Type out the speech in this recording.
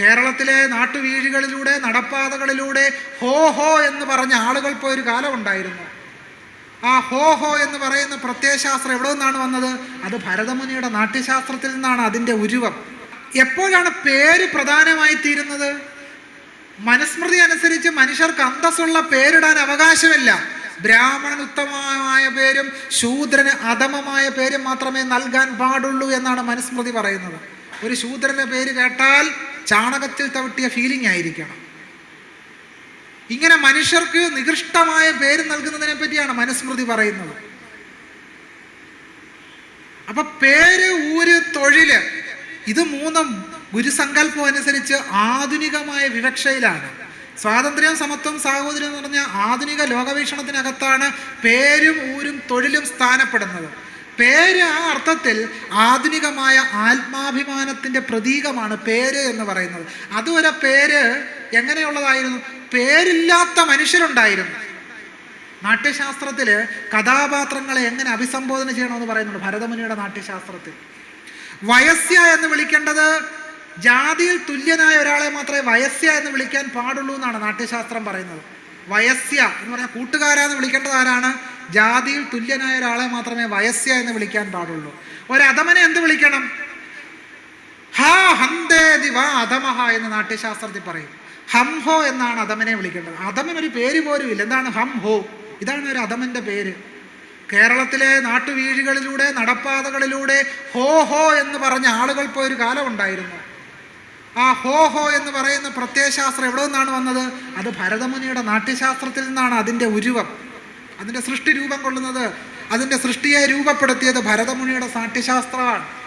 കേരളത്തിലെ നാട്ടുവീഴികളിലൂടെ നടപ്പാതകളിലൂടെ ഹോ ഹോ എന്ന് പറഞ്ഞ ആളുകൾ പോയൊരു കാലമുണ്ടായിരുന്നു ആ ഹോ ഹോ എന്ന് പറയുന്ന പ്രത്യയശാസ്ത്രം എവിടെ നിന്നാണ് വന്നത്? അത് ഭരതമുനിയുടെ നാട്യശാസ്ത്രത്തിൽ നിന്നാണ് അതിന്റെ ഉരുവം. എപ്പോഴാണ് പേര് പ്രധാനമായി തീരുന്നത്? മനുസ്മൃതി അനുസരിച്ച് മനുഷ്യർക്ക് അന്തസ്സുള്ള പേരിടാൻ അവകാശമില്ല. ബ്രാഹ്മണൻ ഉത്തമമായ പേരും ശൂദ്രന് അധമമായ പേരും മാത്രമേ നൽകാൻ പാടുള്ളൂ എന്നാണ് മനുസ്മൃതി പറയുന്നത്. ഒരു ശൂദ്രന്റെ പേര് കേട്ടാൽ ചാണകത്തിൽ തവിട്ടിയ ഫീലിംഗ് ആയിരിക്കണം. ഇങ്ങനെ മനുഷ്യർക്ക് നികൃഷ്ടമായ പേര് നൽകുന്നതിനെ പറ്റിയാണ് മനുസ്മൃതി പറയുന്നത്. അപ്പൊ പേര് ഊര് തൊഴിൽ ഇത് മൂന്നും ഗുരുസങ്കല്പം അനുസരിച്ച് ആധുനികമായ വിവക്ഷയിലാണ്. സ്വാതന്ത്ര്യം സമത്വം സാഹോദര്യം എന്ന് പറഞ്ഞ ആധുനിക ലോകവീക്ഷണത്തിനകത്താണ് പേരും ഊരും തൊഴിലും സ്ഥാനപ്പെടുന്നത്. പേര് ആ അർത്ഥത്തിൽ ആധുനികമായ ആത്മാഭിമാനത്തിന്റെ പ്രതീകമാണ് പേര് എന്ന് പറയുന്നത്. അതുവരെ പേര് എങ്ങനെയുള്ളതായിരുന്നു? പേരില്ലാത്ത മനുഷ്യരുണ്ടായിരുന്നു. നാട്യശാസ്ത്രത്തിൽ കഥാപാത്രങ്ങളെ എങ്ങനെ അഭിസംബോധന ചെയ്യണമെന്ന് പറയുന്നുണ്ട് ഭരതമുനിയുടെ നാട്യശാസ്ത്രത്തിൽ. വയസ്യ എന്ന് വിളിക്കേണ്ടത് ജാതിയിൽ തുല്യനായ ഒരാളെ മാത്രമേ വയസ്യ എന്ന് വിളിക്കാൻ പാടുള്ളൂ എന്നാണ് നാട്യശാസ്ത്രം പറയുന്നത്. വയസ്യ എന്ന് പറഞ്ഞാൽ കൂട്ടുകാരാന്ന് വിളിക്കേണ്ടത് ആരാണ്? ജാതിയിൽ തുല്യനായ ഒരാളെ മാത്രമേ വയസ്യ എന്ന് വിളിക്കാൻ പാടുള്ളൂ. ഒരധമനെ എന്ത് വിളിക്കണം? ഹാ ഹന്തേ ദിവ അധമഹ എന്ന് നാട്യശാസ്ത്രത്തിൽ പറയും. ഹം ഹോ എന്നാണ് അധമനെ വിളിക്കേണ്ടത്. അധമൻ ഒരു പേര് പോലും ഇല്ല. എന്താണ് ഹം ഹോ? ഇതാണ് ഒരു അധമന്റെ പേര്. കേരളത്തിലെ നാട്ടുവീഴികളിലൂടെ നടപ്പാതകളിലൂടെ ഹോ ഹോ എന്ന് പറഞ്ഞ ആളുകൾ പോയൊരു കാലമുണ്ടായിരുന്നു ആ ഹോ ഹോ എന്ന് പറയുന്ന പ്രത്യയശാസ്ത്രം എവിടെ നിന്നാണ് വന്നത്? അത് ഭരതമുനിയുടെ നാട്യശാസ്ത്രത്തിൽ നിന്നാണ് അതിന്റെ ഉരുവം. അതിന്റെ സൃഷ്ടി രൂപം കൊള്ളുന്നത്. അതിന്റെ സൃഷ്ടിയെ രൂപപ്പെടുത്തിയത് ഭരതമുനിയുടെ നാട്യശാസ്ത്രമാണ്.